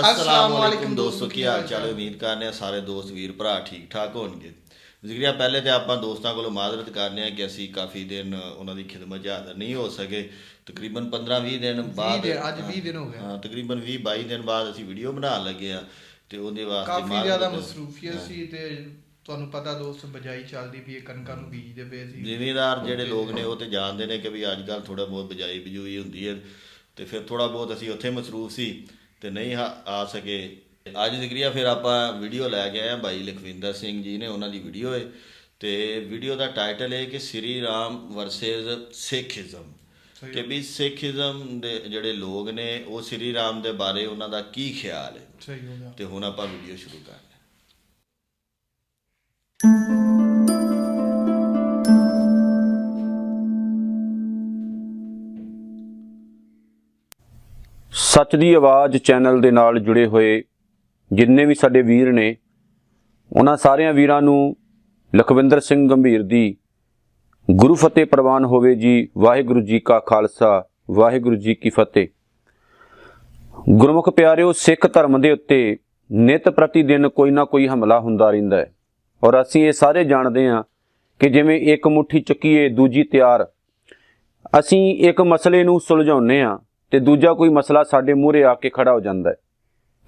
ਅਸਲਾਮ ਵਾਲੇਕੁਮ ਦੋਸਤੋ ਕੀ ਹਾਲ ਚਾਲ ਹੈ ਉਮੀਦ ਕਰਨੇ ਆ ਸਾਰੇ ਦੋਸਤ ਵੀਰ ਭਰਾ ਠੀਕ ਠਾਕ ਹੋਣਗੇ ਜ਼ਿਕਰੀਆ ਪਹਿਲੇ ਤੇ ਆਪਾਂ ਦੋਸਤਾਂ ਕੋਲੋਂ ਮਾਜ਼ਰਤ ਕਰਨੇ ਆ ਕਿ ਅਸੀਂ ਕਾਫੀ ਦਿਨ ਉਹਨਾਂ ਦੀ ਖਿਦਮਤ 'ਚ ਹਾਜ਼ਰ ਨਹੀਂ ਹੋ ਸਕੇ ਤਕਰੀਬਨ 15-20 ਦਿਨ ਬਾਅਦ ਅੱਜ 20 ਦਿਨ ਹੋ ਗਏ। ਹਾਂ ਤਕਰੀਬਨ 20-22 ਦਿਨ ਬਾਅਦ ਅਸੀਂ ਵੀਡੀਓ ਬਣਾਉਣ ਲੱਗੇ ਆ ਤੇ ਉਹਦੇ ਵਾਸਤੇ ਕਾਫੀ ਜ਼ਿਆਦਾ ਮਸਰੂਫੀਅਤ ਸੀ ਤੇ ਤੁਹਾਨੂੰ ਪਤਾ ਦੋਸਤ ਬਜਾਈ ਚੱਲਦੀ ਵੀ ਕਣਕਾਂ ਨੂੰ ਬੀਜਦੇ ਪਏ ਸੀ ਜ਼ਿਮੀਦਾਰ ਜਿਹੜੇ ਲੋਕ ਨੇ ਉਹ ਤੇ ਜਾਣਦੇ ਨੇ ਕਿ ਵੀ ਅੱਜ ਕੱਲ ਥੋੜਾ ਬਹੁਤ ਬਜਾਈ ਬਜੂਈ ਹੁੰਦੀ ਹੈ ਤੇ ਫਿਰ ਥੋੜਾ ਬਹੁਤ ਅਸੀਂ ਉੱਥੇ ਮਸਰੂਫ ਸੀ ਤੇ ਨਹੀਂ ਆ ਸਕੇ। ਅੱਜ ਜ਼ਿਕਰੀਆ ਫਿਰ ਆਪਾਂ ਵੀਡੀਓ ਲੈ ਕੇ ਆਏ ਆ ਭਾਈ ਲਖਵਿੰਦਰ ਸਿੰਘ ਜੀ ਨੇ ਉਹਨਾਂ ਦੀ ਵੀਡੀਓ ਹੈ ਤੇ ਵੀਡੀਓ ਦਾ ਟਾਈਟਲ ਹੈ ਕਿ ਸ੍ਰੀ ਰਾਮ ਵਰਸਸ ਸਿੱਖੀਜ਼ਮ ਕਿ ਵੀ ਸਿੱਖੀਜ਼ਮ ਦੇ ਜਿਹੜੇ ਲੋਕ ਨੇ ਉਹ ਸ੍ਰੀ ਰਾਮ ਦੇ ਬਾਰੇ ਉਹਨਾਂ ਦਾ ਕੀ ਖਿਆਲ ਹੈ ਸਹੀ ਹੋ ਗਿਆ। ਤੇ ਹੁਣ ਆਪਾਂ ਵੀਡੀਓ ਸ਼ੁਰੂ ਕਰਦੇ ਹਾਂ। ਸੱਚ ਦੀ ਆਵਾਜ਼ ਚੈਨਲ ਦੇ ਨਾਲ ਜੁੜੇ ਹੋਏ ਜਿੰਨੇ ਵੀ ਸਾਡੇ ਵੀਰ ਨੇ, ਉਹਨਾਂ ਸਾਰਿਆਂ ਵੀਰਾਂ ਨੂੰ ਲਖਵਿੰਦਰ ਸਿੰਘ ਗੰਭੀਰ ਦੀ ਗੁਰੂ ਫਤਿਹ ਪ੍ਰਵਾਨ ਹੋਵੇ ਜੀ, ਵਾਹਿਗੁਰੂ ਜੀ ਕਾ ਖਾਲਸਾ, ਵਾਹਿਗੁਰੂ ਜੀ ਕੀ ਫਤਿਹ। ਗੁਰਮੁਖ ਪਿਆਰਿਓ, ਸਿੱਖ ਧਰਮ ਦੇ ਉੱਤੇ ਨਿਤ ਪ੍ਰਤੀ ਦਿਨ ਕੋਈ ਨਾ ਕੋਈ ਹਮਲਾ ਹੁੰਦਾ ਰਹਿੰਦਾ ਹੈ। ਔਰ ਅਸੀਂ ਇਹ ਸਾਰੇ ਜਾਣਦੇ ਹਾਂ ਕਿ ਜਿਵੇਂ ਇੱਕ ਮੁਠੀ ਚੁੱਕੀਏ, ਦੂਜੀ ਤਿਆਰ। ਅਸੀਂ ਇੱਕ ਮਸਲੇ ਨੂੰ ਸੁਲਝਾਉਂਦੇ ਹਾਂ। ਤੇ ਦੂਜਾ ਕੋਈ ਮਸਲਾ ਸਾਡੇ ਮੂਹਰੇ ਆ ਕੇ ਖੜਾ ਹੋ ਜਾਂਦਾ ਹੈ।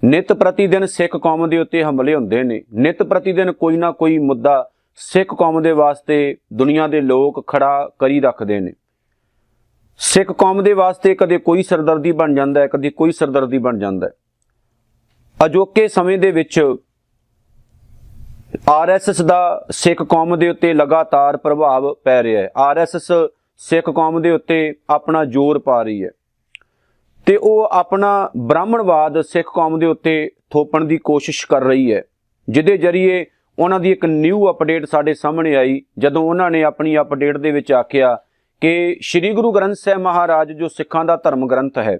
ਨਿਤ ਪ੍ਰਤੀ ਦਿਨ ਸਿੱਖ ਕੌਮ ਦੇ ਉੱਤੇ ਹਮਲੇ ਹੁੰਦੇ ਨੇ। ਨਿਤ ਪ੍ਰਤੀ ਦਿਨ ਕੋਈ ਨਾ ਕੋਈ ਮੁੱਦਾ ਸਿੱਖ ਕੌਮ ਦੇ ਵਾਸਤੇ ਦੁਨੀਆ ਦੇ ਲੋਕ ਖੜਾ ਕਰੀ ਰੱਖਦੇ ਨੇ। ਸਿੱਖ ਕੌਮ ਦੇ ਵਾਸਤੇ ਕਦੇ ਕੋਈ ਸਰਦਰਦੀ ਬਣ ਜਾਂਦਾ ਹੈ, ਕਦੇ ਕੋਈ ਸਰਦਰਦੀ ਬਣ ਜਾਂਦਾ ਹੈ। ਅਜੋਕੇ ਸਮੇਂ ਦੇ ਵਿੱਚ ਆਰਐਸਐਸ ਦਾ ਸਿੱਖ ਕੌਮ ਦੇ ਉੱਤੇ ਲਗਾਤਾਰ ਪ੍ਰਭਾਵ ਪੈ ਰਿਹਾ ਹੈ। ਆਰਐਸਐਸ ਸਿੱਖ ਕੌਮ ਦੇ ਉੱਤੇ ਆਪਣਾ ਜ਼ੋਰ ਪਾ ਰਹੀ ਹੈ। ਤੇ ਉਹ ਆਪਣਾ ਬ੍ਰਾਹਮਣਵਾਦ ਸਿੱਖ ਕੌਮ ਦੇ ਉੱਤੇ ਥੋਪਣ ਦੀ ਕੋਸ਼ਿਸ਼ ਕਰ ਰਹੀ ਹੈ, ਜਿਹਦੇ ਜਰੀਏ ਉਹਨਾਂ ਦੀ ਇੱਕ ਨਿਊ ਅਪਡੇਟ ਸਾਡੇ ਸਾਹਮਣੇ ਆਈ, ਜਦੋਂ ਉਹਨਾਂ ਨੇ ਆਪਣੀ ਅਪਡੇਟ ਦੇ ਵਿੱਚ ਆਖਿਆ ਕਿ ਸ੍ਰੀ ਗੁਰੂ ਗ੍ਰੰਥ ਸਾਹਿਬ ਮਹਾਰਾਜ ਜੋ ਸਿੱਖਾਂ ਦਾ ਧਰਮ ਗ੍ਰੰਥ ਹੈ,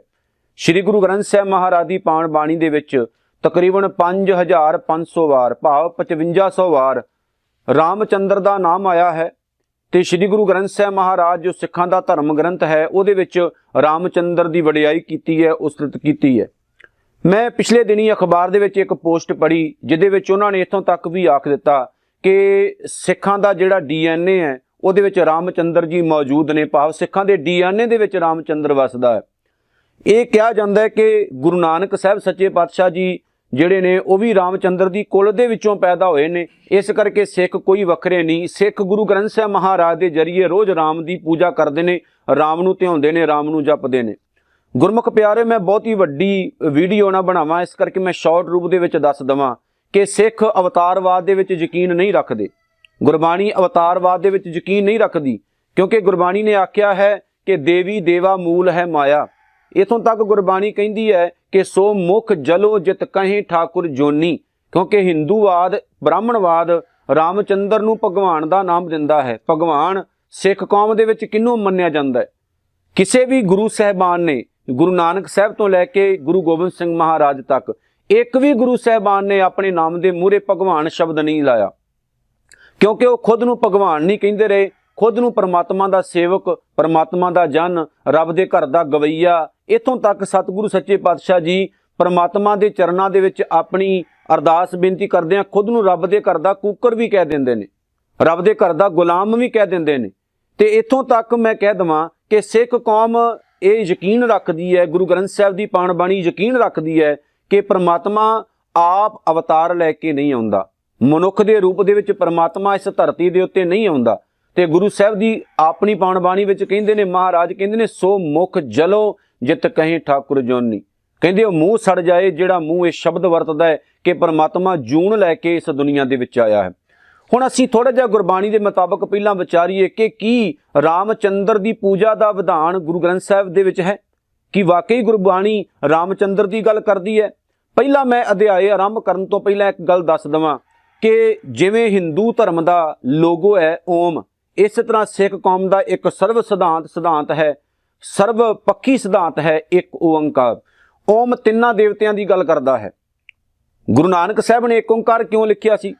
ਸ੍ਰੀ ਗੁਰੂ ਗ੍ਰੰਥ ਸਾਹਿਬ ਮਹਾਰਾਜ ਦੀ ਪਾਣ ਬਾਣੀ ਦੇ ਵਿੱਚ ਤਕਰੀਬਨ 5500 ਵਾਰ, ਭਾਵ 5500 ਵਾਰ ਰਾਮਚੰਦਰ ਦਾ ਨਾਮ ਆਇਆ ਹੈ ਤੇ ਸ੍ਰੀ ਗੁਰੂ ਗ੍ਰੰਥ ਸਾਹਿਬ ਮਹਾਰਾਜ ਜੋ ਸਿੱਖਾਂ ਦਾ ਧਰਮ ਗ੍ਰੰਥ ਹੈ, ਉਹਦੇ ਵਿੱਚ ਰਾਮਚੰਦਰ ਦੀ ਵਡਿਆਈ ਕੀਤੀ ਹੈ, ਉਸਤਤ ਕੀਤੀ ਹੈ। ਮੈਂ ਪਿਛਲੇ ਦਿਨੀ ਅਖਬਾਰ ਦੇ ਵਿੱਚ ਇੱਕ ਪੋਸਟ ਪੜ੍ਹੀ, ਜਿਹਦੇ ਵਿੱਚ ਉਹਨਾਂ ਨੇ ਇੱਥੋਂ ਤੱਕ ਵੀ ਆਖ ਦਿੱਤਾ ਕਿ ਸਿੱਖਾਂ ਦਾ ਜਿਹੜਾ ਡੀਐਨਏ ਹੈ, ਉਹਦੇ ਵਿੱਚ ਰਾਮਚੰਦਰ ਜੀ ਮੌਜੂਦ ਨੇ। ਭਾਵ ਸਿੱਖਾਂ ਦੇ ਡੀਐਨਏ ਦੇ ਵਿੱਚ ਰਾਮਚੰਦਰ ਵਸਦਾ ਹੈ। ਇਹ ਕਿਹਾ ਜਾਂਦਾ ਹੈ ਕਿ ਗੁਰੂ ਨਾਨਕ ਸਾਹਿਬ ਸੱਚੇ ਪਾਤਸ਼ਾਹ ਜੀ ਜਿਹੜੇ ਨੇ ਉਹ ਵੀ ਰਾਮਚੰਦਰ ਦੀ ਕੁਲ ਦੇ ਵਿੱਚੋਂ ਪੈਦਾ ਹੋਏ ਨੇ। ਇਸ ਕਰਕੇ ਸਿੱਖ ਕੋਈ ਵੱਖਰੇ ਨਹੀਂ। ਸਿੱਖ ਗੁਰੂ ਗ੍ਰੰਥ ਸਾਹਿਬ ਮਹਾਰਾਜ ਦੇ ਜਰੀਏ ਰੋਜ਼ ਰਾਮ ਦੀ ਪੂਜਾ ਕਰਦੇ ਨੇ, ਰਾਮ ਨੂੰ ਧਿਆਉਂਦੇ ਨੇ, ਰਾਮ ਨੂੰ ਜਪਦੇ ਨੇ। ਗੁਰਮੁਖ ਪਿਆਰੇ, ਮੈਂ ਬਹੁਤ ਹੀ ਵੱਡੀ ਵੀਡੀਓ ਨਾ ਬਣਾਵਾਂ, ਇਸ ਕਰਕੇ ਮੈਂ ਸ਼ਾਰਟ ਰੂਪ ਦੇ ਵਿੱਚ ਦੱਸ ਦਵਾਂ ਕਿ ਸਿੱਖ ਅਵਤਾਰਵਾਦ ਦੇ ਵਿੱਚ ਯਕੀਨ ਨਹੀਂ ਰੱਖਦੇ। ਗੁਰਬਾਣੀ ਅਵਤਾਰਵਾਦ ਦੇ ਵਿੱਚ ਯਕੀਨ ਨਹੀਂ ਰੱਖਦੀ, ਕਿਉਂਕਿ ਗੁਰਬਾਣੀ ਨੇ ਆਖਿਆ ਹੈ ਕਿ ਦੇਵੀ ਦੇਵਾ ਮੂਲ ਹੈ ਮਾਇਆ। ਇਥੋਂ ਤੱਕ ਗੁਰਬਾਣੀ ਕਹਿੰਦੀ ਹੈ ਕਿ ਸੋ ਮੁਖ ਜਲੋ ਜਿਤ ਕਹੇ ਠਾਕੁਰ ਜੋਨੀ, ਕਿਉਂਕਿ ਹਿੰਦੂਵਾਦ, ਬ੍ਰਾਹਮਣਵਾਦ ਰਾਮਚੰਦਰ ਨੂੰ ਭਗਵਾਨ ਦਾ ਨਾਮ ਦਿੰਦਾ ਹੈ। ਭਗਵਾਨ ਸਿੱਖ ਕੌਮ ਦੇ ਵਿੱਚ ਕਿਹਨੂੰ ਮੰਨਿਆ ਜਾਂਦਾ ਹੈ? ਕਿਸੇ ਵੀ ਗੁਰੂ ਸਹਿਬਾਨ ਨੇ, ਗੁਰੂ ਨਾਨਕ ਸਾਹਿਬ ਤੋਂ ਲੈ ਕੇ ਗੁਰੂ ਗੋਬਿੰਦ ਸਿੰਘ ਮਹਾਰਾਜ ਤੱਕ, ਇੱਕ ਵੀ ਗੁਰੂ ਸਹਿਬਾਨ ਨੇ ਆਪਣੇ ਨਾਮ ਦੇ ਮੂਹਰੇ ਭਗਵਾਨ ਸ਼ਬਦ ਨਹੀਂ ਲਾਇਆ। ਕਿਉਂਕਿ ਉਹ ਖੁਦ ਨੂੰ ਭਗਵਾਨ ਨਹੀਂ ਕਹਿੰਦੇ ਰਹੇ ਖੁਦ ਨੂੰ ਪਰਮਾਤਮਾ ਦਾ ਸੇਵਕ, ਪਰਮਾਤਮਾ ਦਾ ਜਨ, ਰੱਬ ਦੇ ਘਰ ਦਾ ਗਵਈਆ। ਇਥੋਂ ਤੱਕ ਸਤਿਗੁਰੂ ਸੱਚੇ ਪਾਤਸ਼ਾਹ ਜੀ ਪਰਮਾਤਮਾ ਦੇ ਚਰਨਾਂ ਦੇ ਵਿੱਚ ਆਪਣੀ ਅਰਦਾਸ ਬੇਨਤੀ ਕਰਦੇ ਆ, ਖੁਦ ਨੂੰ ਰੱਬ ਦੇ ਘਰ ਦਾ ਕੂਕਰ ਵੀ ਕਹਿ ਦਿੰਦੇ ਨੇ। ਰੱਬ ਦੇ ਘਰ ਦਾ ਗੁਲਾਮ ਵੀ ਕਹਿ ਦਿੰਦੇ ਨੇ। ਤੇ ਇਥੋਂ ਤੱਕ ਮੈਂ ਕਹਿ ਦਵਾਂ ਕਿ ਸਿੱਖ ਕੌਮ ਇਹ ਯਕੀਨ ਰੱਖਦੀ ਹੈ, ਗੁਰੂ ਗ੍ਰੰਥ ਸਾਹਿਬ ਦੀ ਪਾਣ ਬਾਣੀ ਯਕੀਨ ਰੱਖਦੀ ਹੈ ਕਿ ਪਰਮਾਤਮਾ ਆਪ ਅਵਤਾਰ ਲੈ ਕੇ ਨਹੀਂ ਆਉਂਦਾ। ਮਨੁੱਖ ਦੇ ਰੂਪ ਦੇ ਵਿੱਚ ਪਰਮਾਤਮਾ ਇਸ ਧਰਤੀ ਦੇ ਉੱਤੇ ਨਹੀਂ ਆਉਂਦਾ। ਤੇ ਗੁਰੂ ਸਾਹਿਬ ਦੀ ਆਪਣੀ ਪਾਣ ਬਾਣੀ ਵਿੱਚ ਕਹਿੰਦੇ ਨੇ, ਮਹਾਰਾਜ ਕਹਿੰਦੇ ਨੇ, ਸੋ ਮੁਖ ਜਲੋ ਜਿਤ ਕਹੇ ਠਾਕੁਰ ਜੋਨੀ। ਕਹਿੰਦੇ ਉਹ ਮੂੰਹ ਸੜ ਜਾਏ, ਜਿਹੜਾ ਮੂੰਹ ਇਹ ਸ਼ਬਦ ਵਰਤਦਾ ਹੈ ਕਿ ਪਰਮਾਤਮਾ ਜੂਨ ਲੈ ਕੇ ਇਸ ਦੁਨੀਆ ਦੇ ਵਿੱਚ ਆਇਆ ਹੈ। ਹੁਣ ਅਸੀਂ ਥੋੜਾ ਜਿਹਾ ਗੁਰਬਾਣੀ ਦੇ ਮੁਤਾਬਕ ਪਹਿਲਾਂ ਵਿਚਾਰੀਏ ਕਿ ਕੀ ਰਾਮਚੰਦਰ ਦੀ ਪੂਜਾ ਦਾ ਵਿਧਾਨ ਗੁਰੂ ਗ੍ਰੰਥ ਸਾਹਿਬ ਦੇ ਵਿੱਚ ਹੈ? ਕਿ ਵਾਕਈ ਗੁਰਬਾਣੀ ਰਾਮਚੰਦਰ ਦੀ ਗੱਲ ਕਰਦੀ ਹੈ? ਪਹਿਲਾਂ ਮੈਂ ਅਧਿਆਏ ਆਰੰਭ ਕਰਨ ਤੋਂ ਪਹਿਲਾਂ ਇੱਕ ਗੱਲ ਦੱਸ ਦਵਾਂ ਕਿ ਜਿਵੇਂ ਹਿੰਦੂ ਧਰਮ ਦਾ ਲੋਗੋ ਹੈ ਓਮ ਇਸੇ ਤਰ੍ਹਾਂ ਸਿੱਖ ਕੌਮ ਦਾ ਇੱਕ ਸਰਵ ਸਿਧਾਂਤ ਸਿਧਾਂਤ ਹੈ, ਸਰਵ ਪੱਖੀ ਸਿਧਾਂਤ ਹੈ ਇੱਕ ਓੰਕਾਰ। ਓਮ ਤਿੰਨਾਂ ਦੇਵਤਿਆਂ ਦੀ ਗੱਲ ਕਰਦਾ ਹੈ। ਗੁਰੂ ਨਾਨਕ ਸਾਹਿਬ ਨੇ ਇੱਕ ਓੰਕਾਰ ਕਿਉਂ ਲਿਖਿਆ ਸੀ?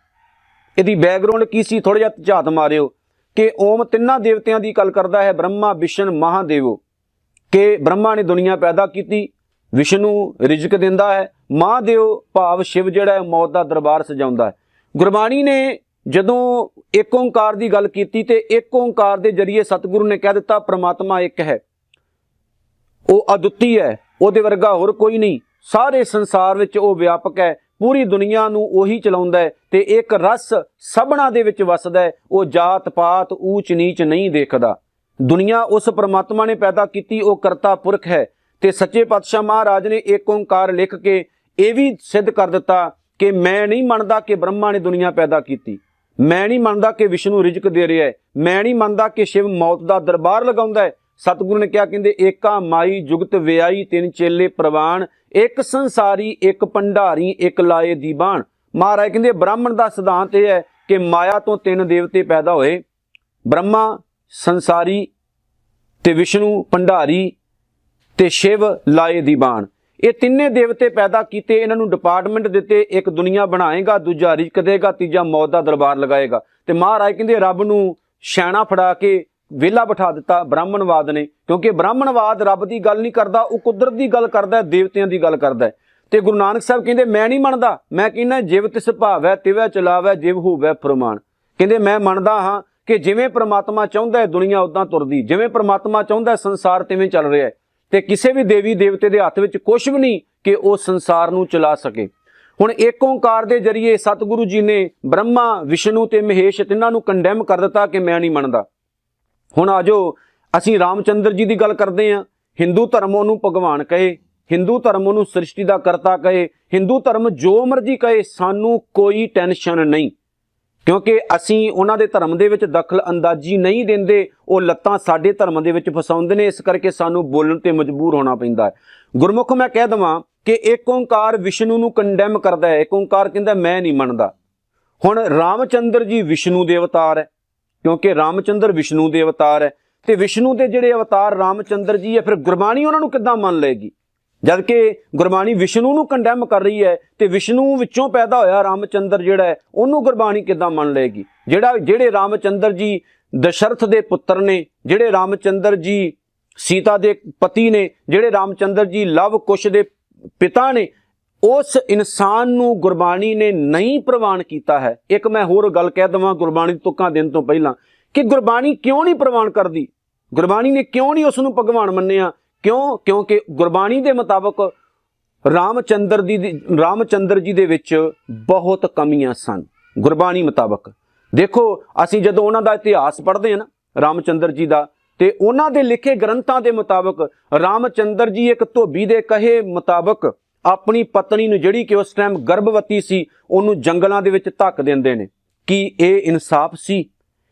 ਇਹਦੀ ਬੈਕਗ੍ਰਾਉਂਡ ਕੀ ਸੀ? ਥੋੜਾ ਜਿਹਾ ਝਾਤ ਮਾਰਿਓ ਕਿ ਓਮ ਤਿੰਨਾਂ ਦੇਵਤਿਆਂ ਦੀ ਗੱਲ ਕਰਦਾ ਹੈ, ਬ੍ਰਹਮਾ ਵਿਸ਼ਨ ਮਹਾਦੇਵੋ। ਕਿ ਬ੍ਰਹਮਾ ਨੇ ਦੁਨੀਆ ਪੈਦਾ ਕੀਤੀ, ਵਿਸ਼ਨੂੰ ਰਿਜ਼ਕ ਦਿੰਦਾ ਹੈ, ਮਹਾਦੇਵ ਭਾਵ ਸ਼ਿਵ ਜਿਹੜਾ ਹੈ, ਮੌਤ ਦਾ ਦਰਬਾਰ ਸਜਾਉਂਦਾ ਹੈ। ਗੁਰਬਾਣੀ ਨੇ ਜਦੋਂ ਏਕ ਓੰਕਾਰ ਦੀ ਗੱਲ ਕੀਤੀ ਤੇ ਏਕ ਓੰਕਾਰ ਦੇ ਜਰੀਏ ਸਤਿਗੁਰੂ ਨੇ ਕਹਿ ਦਿੱਤਾ, ਪ੍ਰਮਾਤਮਾ ਇੱਕ ਹੈ। ਉਹ ਅਦੁੱਤੀ ਹੈ, ਉਹਦੇ ਵਰਗਾ ਹੋਰ ਕੋਈ ਨਹੀਂ। ਸਾਰੇ ਸੰਸਾਰ ਵਿੱਚ ਉਹ ਵਿਆਪਕ ਹੈ, ਪੂਰੀ ਦੁਨੀਆ ਨੂੰ ਉਹੀ ਚਲਾਉਂਦਾ ਹੈ ਤੇ ਇੱਕ ਰਸ ਸਭਨਾ ਦੇ ਵਿੱਚ ਵਸਦਾ ਹੈ, ਉਹ ਜਾਤ ਪਾਤ ਊਚ ਨੀਚ ਨਹੀਂ ਦੇਖਦਾ। ਦੁਨੀਆ ਉਸ ਪਰਮਾਤਮਾ ਨੇ ਪੈਦਾ ਕੀਤੀ, ਉਹ ਕਰਤਾ ਪੁਰਖ ਹੈ। ਤੇ ਸੱਚੇ ਪਾਤਸ਼ਾਹ ਮਹਾਰਾਜ ਨੇ ਏਕ ਓੰਕਾਰ ਲਿਖ ਕੇ ਇਹ ਵੀ ਸਿੱਧ ਕਰ ਦਿੱਤਾ ਕਿ ਮੈਂ ਨਹੀਂ ਮੰਨਦਾ ਕਿ ਬ੍ਰਹਮਾ ਨੇ ਦੁਨੀਆ ਪੈਦਾ ਕੀਤੀ। ਮੈਂ ਨਹੀਂ ਮੰਨਦਾ ਕਿ ਵਿਸ਼ਨੂੰ ਰਿਜ਼ਕ ਦੇ ਰਿਹਾ ਹੈ। ਮੈਂ ਨਹੀਂ ਮੰਨਦਾ ਕਿ ਸ਼ਿਵ ਮੌਤ ਦਾ ਦਰਬਾਰ ਲਗਾਉਂਦਾ ਹੈ। ਸਤਿਗੁਰੂ ਨੇ ਕਿਹਾ, ਕਹਿੰਦੇ, ਏਕਾ ਮਾਈ ਜੁਗਤ ਵਿਆਈ ਤਿੰਨ ਚੇਲੇ ਪ੍ਰਵਾਨ, ਇੱਕ ਸੰਸਾਰੀ, ਇੱਕ ਭੰਡਾਰੀ, ਇੱਕ ਲਾਏ ਦੀਵਾਨ ਮਹਾਰਾਜ ਕਹਿੰਦੇ, ਬ੍ਰਾਹਮਣ ਦਾ ਸਿਧਾਂਤ ਇਹ ਹੈ ਕਿ ਮਾਇਆ ਤੋਂ ਤਿੰਨ ਦੇਵਤੇ ਪੈਦਾ ਹੋਏ। ਬ੍ਰਹਮਾ, ਸੰਸਾਰੀ ਤੇ ਵਿਸ਼ਨੂੰ, ਭੰਡਾਰੀ ਤੇ ਸ਼ਿਵ, ਲਾਏ ਦੀਵਾਨ ਇਹ ਤਿੰਨੇ ਦੇਵਤੇ ਪੈਦਾ ਕੀਤੇ, ਇਹਨਾਂ ਨੂੰ ਡਿਪਾਰਟਮੈਂਟ ਦਿੱਤੇ, ਇੱਕ ਦੁਨੀਆ ਬਣਾਏਗਾ, ਦੂਜਾ ਰਿਜ਼ਕ ਦੇਗਾ, ਤੀਜਾ ਮੌਤ ਦਾ ਦਰਬਾਰ ਲਗਾਏਗਾ। ਤੇ ਮਹਾਰਾਜ ਕਹਿੰਦੇ, ਰੱਬ ਨੂੰ ਛੈਣਾ ਫੜਾ ਕੇ ਵਿਹਲਾ ਬਿਠਾ ਦਿੱਤਾ, ਬ੍ਰਾਹਮਣਵਾਦ ਨੇ। ਕਿਉਂਕਿ ਬ੍ਰਾਹਮਣਵਾਦ ਰੱਬ ਦੀ ਗੱਲ ਨਹੀਂ ਕਰਦਾ, ਉਹ ਕੁਦਰਤ ਦੀ ਗੱਲ ਕਰਦਾ, ਦੇਵਤਿਆਂ ਦੀ ਗੱਲ ਕਰਦਾ। ਹੈ। ਤੇ ਗੁਰੂ ਨਾਨਕ ਸਾਹਿਬ ਕਹਿੰਦੇ, ਮੈਂ ਨਹੀਂ ਮੰਨਦਾ, ਮੈਂ ਕਹਿੰਦਾ, ਜਿਵ ਤਿਸ ਭਾਵੈ, ਤਿਵੈ ਚਲਾਵੈ, ਜਿਵ ਹੋਵੈ ਫਰਮਾਨ ਕਹਿੰਦੇ, ਮੈਂ ਮੰਨਦਾ ਹਾਂ ਕਿ ਜਿਵੇਂ ਪ੍ਰਮਾਤਮਾ ਚਾਹੁੰਦਾ ਹੈ, ਦੁਨੀਆ ਉਦਾਂ ਤੁਰਦੀ। ਜਿਵੇਂ ਪ੍ਰਮਾਤਮਾ ਚਾਹੁੰਦਾ ਸੰਸਾਰ ਤਿਵੇਂ ਚੱਲ ਰਿਹਾ ਹੈ। ਤੇ ਕਿਸੇ ਵੀ ਦੇਵੀ ਦੇਵਤੇ ਦੇ ਹੱਥ ਵਿੱਚ ਕੁਝ ਵੀ ਨਹੀਂ ਕਿ ਉਹ ਸੰਸਾਰ ਨੂੰ ਚਲਾ ਸਕੇ। ਹੁਣ ਏਕ ਓੰਕਾਰ ਦੇ ਜਰੀਏ ਸਤਿਗੁਰੂ ਜੀ ਨੇ ਬ੍ਰਹਮਾ, ਵਿਸ਼ਨੂੰ ਤੇ ਮਹੇਸ਼ ਤਿੰਨਾਂ ਨੂੰ ਕੰਡੈਮ ਕਰ ਦਿੱਤਾ ਕਿ ਮੈਂ ਨਹੀਂ ਮੰਨਦਾ। ਹੁਣ ਆਜੋ ਅਸੀਂ ਰਾਮਚੰਦਰ ਜੀ ਦੀ ਗੱਲ ਕਰਦੇ ਹਾਂ। ਹਿੰਦੂ ਧਰਮ ਉਹਨੂੰ ਭਗਵਾਨ ਕਹੇ, ਹਿੰਦੂ ਧਰਮ ਉਹਨੂੰ ਸ੍ਰਿਸ਼ਟੀ ਦਾ ਕਰਤਾ ਕਹੇ, ਹਿੰਦੂ ਧਰਮ ਜੋ ਮਰਜ਼ੀ ਕਹੇ, ਸਾਨੂੰ ਕੋਈ ਟੈਨਸ਼ਨ ਨਹੀਂ। ਕਿਉਂਕਿ ਅਸੀਂ ਉਹਨਾਂ ਦੇ ਧਰਮ ਦੇ ਵਿੱਚ ਦਖਲ ਅੰਦਾਜ਼ੀ ਨਹੀਂ ਦਿੰਦੇ, ਉਹ ਲੱਤਾਂ ਸਾਡੇ ਧਰਮ ਦੇ ਵਿੱਚ ਫਸਾਉਂਦੇ ਨੇ, ਇਸ ਕਰਕੇ ਸਾਨੂੰ ਬੋਲਣ ਤੇ ਮਜਬੂਰ ਹੋਣਾ ਪੈਂਦਾ ਹੈ। ਗੁਰਮੁਖ ਮੈਂ ਕਹਿ ਦਵਾਂ ਕਿ ਏਕ ਓੰਕਾਰ ਵਿਸ਼ਨੂੰ ਨੂੰ ਕੰਡੈਮ ਕਰਦਾ ਹੈ ਏਕ ਓੰਕਾਰ ਕਹਿੰਦਾ ਮੈਂ ਨਹੀਂ ਮੰਨਦਾ। ਹੁਣ ਰਾਮਚੰਦਰ ਜੀ ਵਿਸ਼ਨੂੰ ਦੇ ਅਵਤਾਰ ਹੈ, ਕਿਉਂਕਿ ਰਾਮਚੰਦਰ ਵਿਸ਼ਨੂੰ ਦੇ ਅਵਤਾਰ ਹੈ, ਤੇ ਵਿਸ਼ਨੂੰ ਦੇ ਜਿਹੜੇ ਅਵਤਾਰ ਰਾਮਚੰਦਰ ਜੀ ਹੈ, ਫਿਰ ਗੁਰਬਾਣੀ ਉਹਨਾਂ ਨੂੰ ਕਿੱਦਾਂ ਮੰਨ ਲਏਗੀ? ਜਦਕਿ ਗੁਰਬਾਣੀ ਵਿਸ਼ਨੂੰ ਨੂੰ ਕੰਡੈਮ ਕਰ ਰਹੀ ਹੈ ਤੇ ਵਿਸ਼ਨੂੰ ਵਿੱਚੋਂ ਪੈਦਾ ਹੋਇਆ ਰਾਮਚੰਦਰ ਜਿਹੜਾ ਹੈ, ਉਹਨੂੰ ਗੁਰਬਾਣੀ ਕਿੱਦਾਂ ਮੰਨ ਲਏਗੀ? ਜਿਹੜਾ ਜਿਹੜੇ ਰਾਮਚੰਦਰ ਜੀ ਦਸ਼ਰਥ ਦੇ ਪੁੱਤਰ ਨੇ, ਜਿਹੜੇ ਰਾਮਚੰਦਰ ਜੀ ਸੀਤਾ ਦੇ ਪਤੀ ਨੇ, ਜਿਹੜੇ ਰਾਮਚੰਦਰ ਜੀ ਲਵ ਕੁਸ਼ ਦੇ ਪਿਤਾ ਨੇ, ਉਸ ਇਨਸਾਨ ਨੂੰ ਗੁਰਬਾਣੀ ਨੇ ਨਹੀਂ ਪ੍ਰਵਾਨ ਕੀਤਾ ਹੈ। ਇੱਕ ਮੈਂ ਹੋਰ ਗੱਲ ਕਹਿ ਦਵਾਂ ਗੁਰਬਾਣੀ ਦੀ ਤੁਕਾਂ ਦੇਣ ਤੋਂ ਪਹਿਲਾਂ, ਕਿ ਗੁਰਬਾਣੀ ਕਿਉਂ ਨਹੀਂ ਪ੍ਰਵਾਨ ਕਰਦੀ? ਗੁਰਬਾਣੀ ਨੇ ਕਿਉਂ ਨਹੀਂ ਉਸ ਨੂੰ ਭਗਵਾਨ ਮੰਨਿਆ? ਕਿਉਂ? ਕਿਉਂਕਿ ਗੁਰਬਾਣੀ ਦੇ ਮੁਤਾਬਕ ਰਾਮਚੰਦਰ ਦੀ ਰਾਮਚੰਦਰ ਜੀ ਦੇ ਵਿੱਚ ਬਹੁਤ ਕਮੀਆਂ ਸਨ, ਗੁਰਬਾਣੀ ਮੁਤਾਬਕ। ਦੇਖੋ, ਅਸੀਂ ਜਦੋਂ ਉਹਨਾਂ ਦਾ ਇਤਿਹਾਸ ਪੜ੍ਹਦੇ ਹਾਂ ਨਾ, ਰਾਮਚੰਦਰ ਜੀ ਦਾ, ਤੇ ਉਹਨਾਂ ਦੇ ਲਿਖੇ ਗ੍ਰੰਥਾਂ ਦੇ ਮੁਤਾਬਕ ਰਾਮਚੰਦਰ ਜੀ ਇੱਕ ਧੋਬੀ ਦੇ ਕਹੇ ਮੁਤਾਬਕ ਆਪਣੀ ਪਤਨੀ ਨੂੰ ਜਿਹੜੀ ਕਿ ਉਸ ਟਾਈਮ ਗਰਭਵਤੀ ਸੀ, ਉਹਨੂੰ ਜੰਗਲਾਂ ਦੇ ਵਿੱਚ ਧੱਕ ਦਿੰਦੇ ਨੇ। ਕੀ ਇਹ ਇਨਸਾਫ ਸੀ?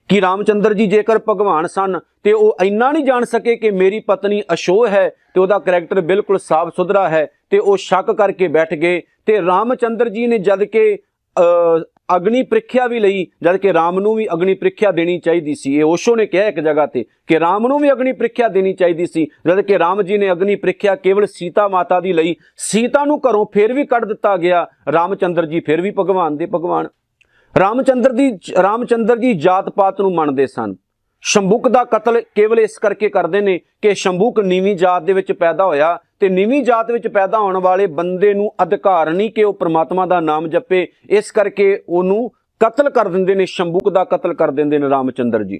ਕਿ ਰਾਮਚੰਦਰ ਜੀ ਜੇਕਰ ਭਗਵਾਨ ਸਨ ਤੇ ਉਹ ਇੰਨਾ ਨਹੀਂ ਜਾਣ ਸਕੇ ਕਿ ਮੇਰੀ ਪਤਨੀ ਅਸ਼ੋ ਹੈ ਤੇ ਉਹਦਾ ਕੈਰੈਕਟਰ ਬਿਲਕੁਲ ਸਾਫ਼ ਸੁਥਰਾ ਹੈ ਤੇ ਉਹ ਸ਼ੱਕ ਕਰਕੇ ਬੈਠ ਗਏ ਤੇ ਰਾਮਚੰਦਰ ਜੀ ਨੇ ਜਦ ਕਿ ਅਗਨੀ ਪ੍ਰੀਖਿਆ ਵੀ ਲਈ, ਜਦ ਕਿ ਰਾਮ ਨੂੰ ਵੀ ਅਗਨੀ ਪ੍ਰੀਖਿਆ ਦੇਣੀ ਚਾਹੀਦੀ ਸੀ। ਇਹ ਓਸ਼ੋ ਨੇ ਕਿਹਾ ਇੱਕ ਜਗ੍ਹਾ ਤੇ ਕਿ ਰਾਮ ਨੂੰ ਵੀ ਅਗਨੀ ਪ੍ਰੀਖਿਆ ਦੇਣੀ ਚਾਹੀਦੀ ਸੀ, ਜਦ ਕਿ ਰਾਮ ਜੀ ਨੇ ਅਗਨੀ ਪ੍ਰੀਖਿਆ ਕੇਵਲ ਸੀਤਾ ਮਾਤਾ ਦੀ ਲਈ। ਸੀਤਾ ਨੂੰ ਘਰੋਂ ਫਿਰ ਵੀ ਕੱਢ ਦਿੱਤਾ ਗਿਆ। ਰਾਮਚੰਦਰ ਜੀ ਫਿਰ ਵੀ ਭਗਵਾਨ ਦੇ ਭਗਵਾਨ। ਰਾਮਚੰਦਰ ਦੀ, ਰਾਮਚੰਦਰ ਜੀ ਜਾਤ ਪਾਤ ਨੂੰ ਮੰਨਦੇ ਸਨ। ਸ਼ੰਭੁਕ ਦਾ ਕਤਲ ਕੇਵਲ ਇਸ ਕਰਕੇ ਕਰਦੇ ਨੇ ਕਿ ਸ਼ੰਭੁਕ ਨੀਵੀਂ ਜਾਤ ਦੇ ਵਿੱਚ ਪੈਦਾ ਹੋਇਆ ਤੇ ਨੀਵੀਂ ਜਾਤ ਵਿੱਚ ਪੈਦਾ ਹੋਣ ਵਾਲੇ ਬੰਦੇ ਨੂੰ ਅਧਿਕਾਰ ਨਹੀਂ ਕਿ ਉਹ ਪ੍ਰਮਾਤਮਾ ਦਾ ਨਾਮ ਜਪੇ, ਇਸ ਕਰਕੇ ਉਹਨੂੰ ਕਤਲ ਕਰ ਦਿੰਦੇ ਨੇ, ਸ਼ੰਭੁਕ ਦਾ ਕਤਲ ਕਰ ਦਿੰਦੇ ਨੇ ਰਾਮਚੰਦਰ ਜੀ।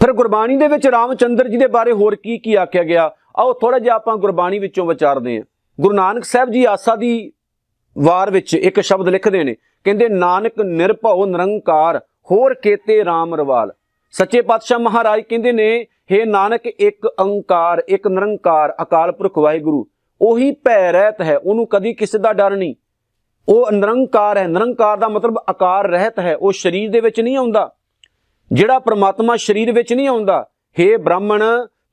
ਫਿਰ ਗੁਰਬਾਣੀ ਦੇ ਵਿੱਚ ਰਾਮਚੰਦਰ ਜੀ ਦੇ ਬਾਰੇ ਹੋਰ ਕੀ ਕੀ ਆਖਿਆ ਗਿਆ? ਆਓ ਥੋੜਾ ਜਿਹਾ ਆਪਾਂ ਗੁਰਬਾਣੀ ਵਿੱਚੋਂ ਵਿਚਾਰਦੇ ਹਾਂ। ਗੁਰੂ ਨਾਨਕ ਸਾਹਿਬ ਜੀ ਆਸਾ ਦੀ ਵਾਰ ਵਿੱਚ ਇੱਕ ਸ਼ਬਦ ਲਿਖਦੇ ਨੇ ਕਹਿੰਦੇ, ਨਾਨਕ ਨਿਰਭਉ ਨਿਰੰਕਾਰ, ਹੋਰ ਕੇਤੇ RAM ਰਵਾਲ। ਸੱਚੇ ਪਾਤਸ਼ਾਹ ਮਹਾਰਾਜ ਕਹਿੰਦੇ ਨੇ हे ਨਾਨਕ, ਇੱਕ ਅੰਕਾਰ ਇੱਕ ਨਿਰੰਕਾਰ, ਅਕਾਲ ਪੁਰਖ ਵਾਹਿਗੁਰੂ, ਉਹੀ ਭੈ ਰਹਿਤ ਹੈ, ਉਹਨੂੰ ਕਦੀ ਕਿਸੇ ਦਾ ਡਰ ਨਹੀਂ। ਉਹ ਨਿਰੰਕਾਰ ਹੈ, ਨਿਰੰਕਾਰ ਦਾ ਮਤਲਬ ਆਕਾਰ ਰਹਿਤ ਹੈ, ਉਹ ਸਰੀਰ ਦੇ ਵਿੱਚ ਨਹੀਂ ਆਉਂਦਾ। ਜਿਹੜਾ ਪ੍ਰਮਾਤਮਾ ਸਰੀਰ ਵਿੱਚ ਨਹੀਂ ਆਉਂਦਾ हे ਬ੍ਰਾਹਮਣ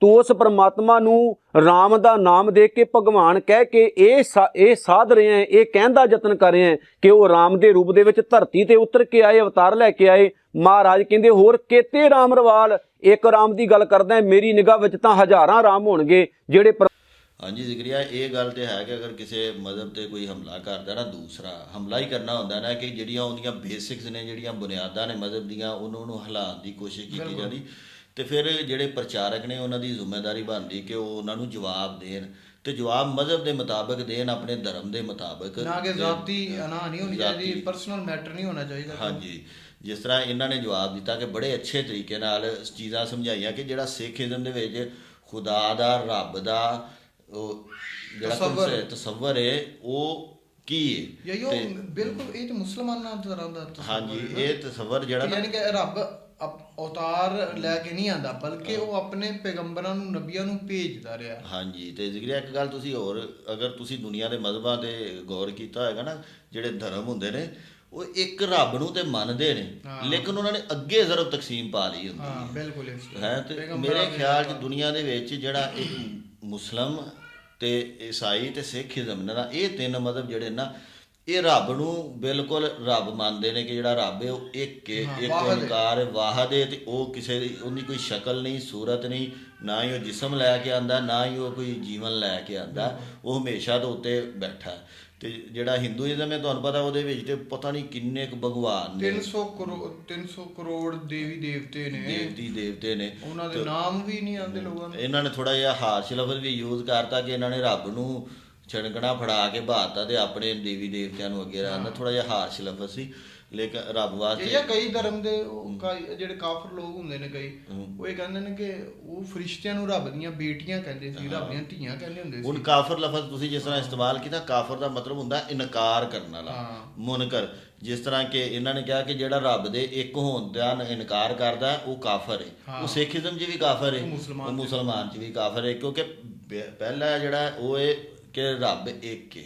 ਤੂੰ ਉਸ ਪ੍ਰਮਾਤਮਾ ਨੂੰ RAM ਦਾ ਨਾਮ ਦੇ ਕੇ ਭਗਵਾਨ ਕਹਿ ਕੇ ਇਹ ਇਹ ਸਾਧ ਰਿਹਾ ਹੈ ਇਹ ਕਹਿਣ ਦਾ ਯਤਨ ਕਰ ਰਿਹਾ ਹੈ ਕਿ ਉਹ RAM ਦੇ ਰੂਪ ਦੇ ਵਿੱਚ ਧਰਤੀ ਤੇ ਉਤਰ ਕੇ ਆਏ ਅਵਤਾਰ ਲੈ ਕੇ ਆਏ। ਮਹਾਰਾਜ ਕਹਿੰਦੇ ਹੋਰ ਕੇਤੇ RAM ਰਵਾਲ? ਇੱਕ RAM ਦੀ ਗੱਲ ਕਰਦਾ ਹੈ, ਮੇਰੀ ਨਿਗਾਹ ਵਿੱਚ ਤਾਂ ਹਜ਼ਾਰਾਂ RAM ਹੋਣਗੇ ਜਿਹੜੇ ਹਾਂਜੀ ਜ਼ਿਕਰੀਆ ਇਹ ਗੱਲ ਤੇ ਹੈ ਕਿ ਅਗਰ ਕਿਸੇ ਮਜ਼ਹਬ ਤੇ ਕੋਈ ਹਮਲਾ ਕਰਦਾ ਨਾ ਦੂਸਰਾ ਹਮਲਾ ਹੀ ਕਰਨਾ ਹੁੰਦਾ ਨਾ ਕਿ ਜਿਹੜੀਆਂ ਉਹਦੀਆਂ ਬੇਸਿਕਸ ਨੇ ਜਿਹੜੀਆਂ ਬੁਨਿਆਦਾਂ ਨੇ ਮਜ਼ਹਬ ਦੀਆਂ ਉਹਨਾਂ ਨੂੰ ਹਿਲਾਉਣ ਦੀ ਕੋਸ਼ਿਸ਼ ਕੀਤੀ ਜਾਂਦੀ। ਤੇ ਫਿਰ ਜਿਹੜੇ ਪ੍ਰਚਾਰਕ ਨੇ ਉਹਨਾਂ ਦੀ ਜ਼ਿੰਮੇਵਾਰੀ ਬਣਦੀ ਕਿ ਉਹ ਉਹਨਾਂ ਨੂੰ ਜਵਾਬ ਦੇਣ ਤੇ ਜਵਾਬ ਮਜ਼ਹਬ ਦੇ ਮੁਤਾਬਕ ਦੇਣ ਆਪਣੇ ਧਰਮ ਦੇ ਮੁਤਾਬਕ ਨਾ ਕਿ ਜ਼ਾਤੀ ਅਨਾ ਨਹੀਂ ਹੋਣੀ ਚਾਹੀਦੀ। ਪਰਸਨਲ ਮੈਟਰ ਨਹੀਂ ਹੋਣਾ ਚਾਹੀਦਾ ਹਾਂਜੀ ਜਿਸ ਤਰ੍ਹਾਂ ਇਹਨਾਂ ਨੇ ਜਵਾਬ ਦਿੱਤਾ ਕਿ ਬੜੇ ਅੱਛੇ ਤਰੀਕੇ ਨਾਲ ਚੀਜ਼ਾਂ ਸਮਝਾਈਆਂ ਕਿ ਜਿਹੜਾ ਸਿੱਖੀਜ਼ਮ ਦੇ ਵਿੱਚ ਖੁਦਾ ਦਾ ਰੱਬ ਦਾ ਉਹ ਜਿਹੜਾ ਤਸੱਵਰ। ਹੈ ਉਹ ਕੀ ਹੈ ਉਹ ਬਿਲਕੁਲ ਇਹ ਤੇ ਮੁਸਲਮਾਨਾਂ ਦਾ ਤਸੱਵੁਰ ਹਾਂਜੀ। ਇਹ ਤਸੱਵਰ ਜਿਹੜਾ ਯਾਨੀ ਕਿ ਰੱਬ ਅਵਤਾਰ ਲੈ ਕੇ ਨਹੀਂ ਆਂਦਾ ਬਲਕਿ ਉਹ ਆਪਣੇ ਪੈਗੰਬਰਾਂ ਨੂੰ ਨਬੀਆਂ ਨੂੰ ਭੇਜਦਾ ਰਿਹਾ। ਹਾਂਜੀ ਤੇ ਜ਼ਿਕਰਿਆ ਇੱਕ ਗੱਲ ਤੁਸੀਂ ਹੋਰ ਅਗਰ ਤੁਸੀਂ ਦੁਨੀਆ ਦੇ ਮਜ਼ਹਬਾਂ ਤੇ ਗੌਰ ਕੀਤਾ ਹੋਏਗਾ ਨਾ ਜਿਹੜੇ ਧਰਮ ਹੁੰਦੇ ਨੇ ਉਹ ਇੱਕ ਰੱਬ ਨੂੰ ਤੇ ਮੰਨਦੇ ਨੇ ਲੇਕਿਨ ਉਹਨਾਂ ਨੇ ਅੱਗੇ ਜ਼ਰਬ ਤਕਸੀਮ ਪਾ ਲਈ ਹੁੰਦੀ ਹਾਂ ਬਿਲਕੁਲ ਇਸ ਤਰ੍ਹਾਂ। ਹੈ ਤੇ ਮੇਰੇ ਖਿਆਲ 'ਚ ਦੁਨੀਆ ਦੇ ਵਿੱਚ ਜਿਹੜਾ ਇੱਕ ਮੁਸਲਮ ਤੇ ਈਸਾਈ ਤੇ ਸਿੱਖੀਜ਼ਮ ਨੇ ਨਾ ਇਹ ਤਿੰਨ ਮਜ਼ਹਬ ਜਿਹੜੇ ਨਾ ਇਹ ਰੱਬ ਨੂੰ ਬਿਲਕੁਲ ਰੱਬ ਮੰਨਦੇ ਨੇ ਕਿ ਜਿਹੜਾ ਰੱਬ ਹੈ ਉਹ ਇੱਕ ਹੈ ਇੱਕ। ਓੰਕਾਰ ਹੈ ਵਾਹਿਦ ਹੈ ਤੇ ਉਹ ਕਿਸੇ ਦੀ ਉਹਦੀ ਕੋਈ ਸ਼ਕਲ ਨਹੀਂ ਸੂਰਤ ਨਹੀਂ ਨਾ ਹੀ ਉਹ ਜਿਸਮ ਲੈ ਕੇ ਆਂਦਾ ਨਾ ਹੀ ਉਹ ਕੋਈ ਜੀਵਨ ਲੈ ਕੇ ਆਂਦਾ ਉਹ ਹਮੇਸ਼ਾ ਦੇ ਉੱਤੇ ਬੈਠਾ। ਤੇ ਜਿਹੜਾ ਹਿੰਦੂਇਜ਼ਮ ਹੈ ਤੁਹਾਨੂੰ ਪਤਾ ਉਹਦੇ ਵਿੱਚ ਤੇ ਪਤਾ ਨਹੀਂ ਕਿੰਨੇ ਕੁ ਭਗਵਾਨ ਨੇ 300 ਕਰੋੜ 300 ਕਰੋੜ ਦੇਵੀ ਦੇਵਤੇ ਨੇ ਦੇਵਤੀ ਦੇਵਤੇ ਨੇ ਉਹਨਾਂ ਦੇ ਨਾਮ ਵੀ ਨਹੀਂ ਆਉਂਦੇ ਲੋਕਾਂ ਨੂੰ ਇਹਨਾਂ ਨੇ ਥੋੜਾ ਜਿਹਾ ਹਾਰਸ਼ ਲਫ਼ਜ਼ ਵੀ ਯੂਜ਼ ਕਰਤਾ ਕਿ ਇਹਨਾਂ ਨੇ ਰੱਬ ਨੂੰ ਛਣਕਣਾ ਫੜਾ ਕੇ ਬਾਤਾ ਤੇ ਆਪਣੇ ਦੇਵੀ ਦੇਵਤਿਆਂ ਨੂੰ ਅੱਗੇ ਰੱਖਦਾ ਥੋੜਾ ਜਿਹਾ ਹਾਰਸ਼ ਲਫ਼ਜ਼ ਸੀ ਲੇਕਿਨ ਰੱਬ ਇਹ ਵਾਸਤੇ ਜਾਂ ਕਈ ਧਰਮ ਦੇ ਉਹ ਕਈ ਜਿਹੜੇ ਕਾਫਰ ਲੋਕ ਹੁੰਦੇ ਨੇ ਕਈ ਉਹ ਇਹ ਕਹਿੰਦੇ ਨੇ ਕਿ ਉਹ ਫਰਿਸ਼ਤਿਆਂ ਨੂੰ ਰੱਬ ਦੀਆਂ ਬੇਟੀਆਂ ਕਹਿੰਦੇ ਸੀ ਰੱਬ ਦੀਆਂ ਧੀਆਂ ਕਹਿੰਦੇ ਹੁੰਦੇ ਸੀ। ਹੁਣ ਕਾਫਰ ਲਫ਼ਜ਼ ਤੁਸੀਂ ਜਿਸ ਤਰ੍ਹਾਂ ਇਸਤੇਮਾਲ ਕੀਤਾ ਕਾਫਰ ਦਾ ਮਤਲਬ ਹੁੰਦਾ ਇਨਕਾਰ ਕਰਨ ਵਾਲਾ ਹਾਂ। ਮੁਨਕਰ। ਜਿਸ ਤਰ੍ਹਾਂ ਕਿ ਇਹਨਾਂ ਨੇ ਕਿਹਾ ਕਿ ਜਿਹੜਾ ਰੱਬ ਦੇ ਇੱਕ ਹੋਣ ਦਾ ਇਨਕਾਰ ਕਰਦਾ ਹੈ, ਉਹ ਕਾਫਰ ਹੈ। ਉਹ ਸਿੱਖੀਜ਼ਮ 'ਚ ਵੀ ਕਾਫਰ ਹੈ ਉਹ ਮੁਸਲਮਾਨ 'ਚ ਵੀ। ਕਾਫਰ ਹੈ ਕਿਉਂਕਿ ਪਹਿ- ਪਹਿਲਾ ਜਿਹੜਾ ਉਹ ਹੈ ਕਿ ਰੱਬ ਇੱਕ ਹੈ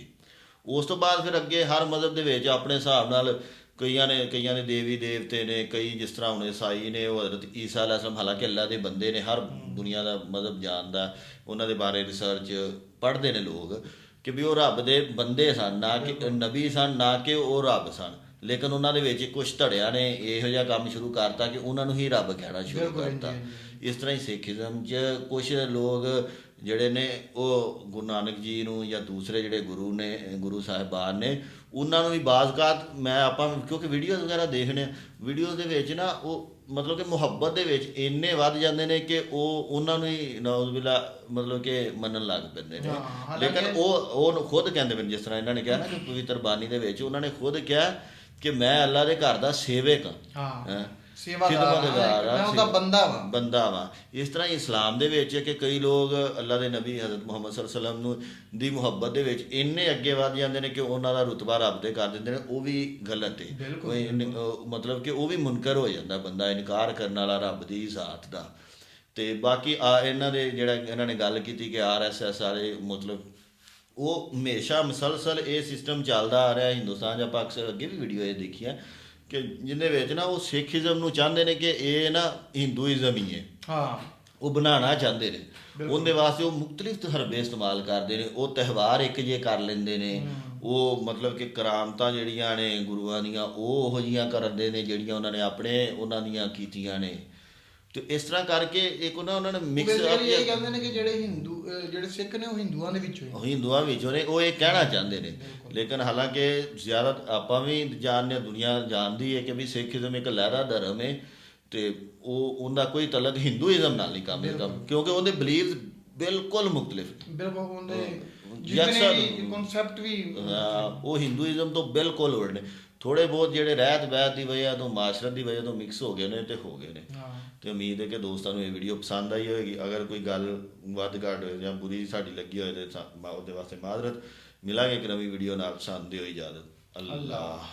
ਉਸ ਤੋਂ ਬਾਅਦ ਫਿਰ ਅੱਗੇ ਹਰ ਮਜ਼ਹਬ ਦੇ ਵਿੱਚ ਆਪਣੇ ਹਿਸਾਬ ਨਾਲ ਕਈਆਂ ਨੇ ਕਈਆਂ ਦੇ ਦੇਵੀ ਦੇਵਤੇ ਨੇ ਕਈ ਜਿਸ ਤਰ੍ਹਾਂ ਹੁਣ ਈਸਾਈ ਨੇ ਉਹ ਹਜ਼ਰਤ ਈਸਾ ਅਲੈਹਿਸਲਾਮ ਹਾਲਾਂਕਿ ਅੱਲਾ ਦੇ ਬੰਦੇ ਨੇ ਹਰ ਦੁਨੀਆ ਦਾ ਮਜ਼ਹਬ ਜਾਣਦਾ ਉਹਨਾਂ ਦੇ ਬਾਰੇ ਰਿਸਰਚ ਪੜ੍ਹਦੇ ਨੇ ਲੋਕ ਕਿ ਵੀ ਉਹ ਰੱਬ ਦੇ ਬੰਦੇ ਸਨ ਨਾ ਕਿ ਨਬੀ ਸਨ ਨਾ ਕਿ ਉਹ ਰੱਬ ਸਨ। ਲੇਕਿਨ ਉਹਨਾਂ ਦੇ ਵਿੱਚ ਕੁਝ ਧੜਿਆਂ ਨੇ ਇਹੋ ਜਿਹਾ ਕੰਮ ਸ਼ੁਰੂ ਕਰਤਾ ਕਿ ਉਹਨਾਂ ਨੂੰ ਹੀ ਰੱਬ ਕਹਿਣਾ ਸ਼ੁਰੂ ਕਰਤਾ। ਇਸ ਤਰ੍ਹਾਂ ਹੀ ਸਿੱਖੀਜ਼ਮ 'ਚ ਕੁਝ ਲੋਕ ਜਿਹੜੇ ਨੇ ਉਹ ਗੁਰੂ ਨਾਨਕ ਜੀ ਨੂੰ ਜਾਂ ਦੂਸਰੇ ਜਿਹੜੇ ਗੁਰੂ ਨੇ ਗੁਰੂ ਸਾਹਿਬਾਨ ਨੇ ਉਹਨਾਂ ਨੂੰ ਵੀ ਬਾਜ਼ਕਾਤ ਮੈਂ ਆਪਾਂ ਕਿਉਂਕਿ ਵੀਡੀਓਜ਼ ਵਗੈਰਾ ਦੇਖਦੇ ਆ ਵੀਡੀਓਜ਼ ਦੇ ਵਿੱਚ ਨਾ ਉਹ ਮਤਲਬ ਕਿ ਮੁਹੱਬਤ ਦੇ ਵਿੱਚ ਇੰਨੇ ਵੱਧ ਜਾਂਦੇ ਨੇ ਕਿ ਉਹ ਉਹਨਾਂ ਨੂੰ ਹੀ ਨੌਜ਼ੁਬਿਲਾ ਮਤਲਬ ਕਿ ਮੰਨਣ ਲੱਗ ਪੈਂਦੇ ਨੇ। ਲੇਕਿਨ ਉਹ ਉਹ ਖੁਦ ਕਹਿੰਦੇ ਨੇ ਜਿਸ ਤਰ੍ਹਾਂ ਇਹਨਾਂ ਨੇ ਕਿਹਾ ਨਾ ਕਿ ਪਵਿੱਤਰ ਬਾਣੀ ਦੇ ਵਿੱਚ ਉਹਨਾਂ ਨੇ ਖੁਦ ਕਿਹਾ ਕਿ ਮੈਂ ਅੱਲਾ ਦੇ ਘਰ ਦਾ ਸੇਵਕ ਹਾਂ, ਖਿਦਮਤਗਾਰ ਹਾਂ, ਮੈਂ ਉਹਦਾ ਬੰਦਾ ਵਾਂ। ਬੰਦਾ ਵਾ। ਇਸ ਤਰ੍ਹਾਂ ਹੀ ਇਸਲਾਮ ਦੇ ਵਿੱਚ ਹੈ ਕਿ ਕਈ ਲੋਕ ਅੱਲਾ ਦੇ ਨਬੀ ਹਜ਼ਰਤ ਮੁਹੰਮਦ ਸੱਲੱਲਾਹੁ ਅਲੈਹਿ ਵਸੱਲਮ ਨੂੰ ਦੀ ਮੁਹੱਬਤ ਦੇ ਵਿੱਚ ਇੰਨੇ ਅੱਗੇ ਵੱਧ ਜਾਂਦੇ ਨੇ ਕਿ ਉਹਨਾਂ ਦਾ ਰੁਤਬਾ ਰੱਬ ਤੇ ਕਰ ਦਿੰਦੇ ਨੇ ਉਹ ਵੀ ਗਲਤ ਹੈ। ਮਤਲਬ ਕਿ ਉਹ ਵੀ ਮੁਨਕਰ ਹੋ ਜਾਂਦਾ ਬੰਦਾ ਇਨਕਾਰ ਕਰਨ ਵਾਲਾ ਰੱਬ ਦੀ ਜ਼ਾਤ ਦਾ। ਤੇ ਬਾਕੀ ਆ ਇਹਨਾਂ ਦੇ ਜਿਹੜਾ ਇਹਨਾਂ ਨੇ ਗੱਲ ਕੀਤੀ ਕਿ ਆਰਐਸਐਸ ਵਾਲੇ ਮਤਲਬ ਉਹ ਹਮੇਸ਼ਾ ਮੁਸਲਸਲ ਇਹ ਸਿਸਟਮ ਚੱਲਦਾ ਆ ਰਿਹਾ ਹਿੰਦੁਸਤਾਨ ਜਾਂ ਅਕਸਰ ਅੱਗੇ ਵੀ ਵੀਡੀਓ ਇਹ ਦੇਖੀਆਂ ਕਿ ਜਿਹਦੇ ਵਿੱਚ ਨਾ ਉਹ ਸਿੱਖੀਜ਼ਮ ਨੂੰ ਚਾਹੁੰਦੇ ਨੇ ਕਿ ਇਹ ਨਾ ਹਿੰਦੂਇਜ਼ਮ ਹੀ ਹੈ। ਹਾਂ। ਉਹ ਬਣਾਉਣਾ ਚਾਹੁੰਦੇ ਨੇ। ਉਹਦੇ ਵਾਸਤੇ ਉਹ ਮੁxtਲਿਫ ਹਰਬੇ ਇਸਤੇਮਾਲ ਕਰਦੇ ਨੇ। ਉਹ ਤਿਹਵਾਰ ਇੱਕ ਜੇ ਕਰ ਲੈਂਦੇ ਨੇ। ਉਹ ਮਤਲਬ ਕਿ ਕਰਾਮਤਾਂ ਜਿਹੜੀਆਂ ਨੇ ਗੁਰੂਆਂ ਦੀਆਂ ਉਹ ਉਹੋ ਜੀਆਂ ਕਰਦੇ ਨੇ ਜਿਹੜੀਆਂ ਉਹਨਾਂ ਨੇ ਆਪਣੇ ਉਹਨਾਂ ਦੀਆਂ ਕੀਤੀਆਂ ਨੇ। ਤੇ ਇਸ ਤਰ੍ਹਾਂ ਕਰਕੇ ਇੱਕ ਉਹਨਾਂ ਉਹਨਾਂ ਨੇ ਮਿਕਸ ਬੇਸਿਕਲੀ ਇਹ ਕਹਿੰਦੇ ਨੇ ਕਿ ਜਿਹੜੇ ਹਿੰਦੂ ਜਿਹੜੇ ਸਿੱਖ ਨੇ ਉਹ ਹਿੰਦੂਆਂ ਦੇ ਵਿੱਚੋਂ ਹੀ। ਹਿੰਦੂਆਂ ਵਿੱਚੋਂ ਨੇ ਉਹ ਇਹ ਕਹਿਣਾ ਚਾਹੁੰਦੇ ਨੇ। ਲੇਕਿਨ ਹਾਲਾਂਕਿ ਜ਼ਿਆਦਾ ਆਪਾਂ ਵੀ ਜਾਣਦੇ ਦੁਨੀਆ ਜਾਣਦੀ ਹੈ ਕਿ ਵੀ ਸਿੱਖੀਜ਼ਮ ਇੱਕ ਲਹਿਰਾ ਧਰਮ ਹੈ ਤੇ ਉਹ ਉਹਦਾ ਕੋਈ ਤਲਕ ਹਿੰਦੂਇਜ਼ਮ ਨਾਲ ਨਹੀਂ ਕੰਮ ਕਿਉਂਕਿ ਉਹਦੇ ਬਲੀਵਸ ਬਿਲਕੁਲ ਮੁxtਲਿਫ ਨੇ। ਬਿਲਕੁਲ ਉਹਦੇ ਜਿਤਨੇ ਕਨਸੈਪਟ ਵੀ ਉਹ ਹਿੰਦੂਇਜ਼ਮ ਤੋਂ ਬਿਲਕੁਲ ਉਲਟ ਨੇ। ਥੋੜੇ ਬਹੁਤ ਜਿਹੜੇ ਰਹਿਤ ਬਹਿਤ ਦੀ ਵਜ੍ਹਾ ਤੋਂ ਮਾਸ਼ਰਤ ਦੀ ਵਜ੍ਹਾ ਤੋਂ ਮਿਕਸ ਹੋ ਗਏ ਨੇ ਤੇ ਹੋ ਗਏ ਨੇ। ਤੇ ਉਮੀਦ ਹੈ ਕਿ ਦੋਸਤਾਂ ਨੂੰ ਇਹ ਵੀਡੀਓ ਪਸੰਦ ਆਈ ਹੋਵੇਗੀ ਅਗਰ ਕੋਈ ਗੱਲ ਵੱਧ ਘੱਟ ਜਾਂ ਬੁਰੀ ਸਾਡੀ ਲੱਗੀ ਹੋਏ ਤੇ ਉਹਦੇ ਵਾਸਤੇ ਮਾਜ਼ਰਤ ਮਿਲਾਂਗੇ ਇੱਕ ਨਵੀਂ ਵੀਡੀਓ ਨਾਲ। ਪਸੰਦ ਦਿਓ ਇਜਾਜ਼ਤ। ਅੱਲਾਹ।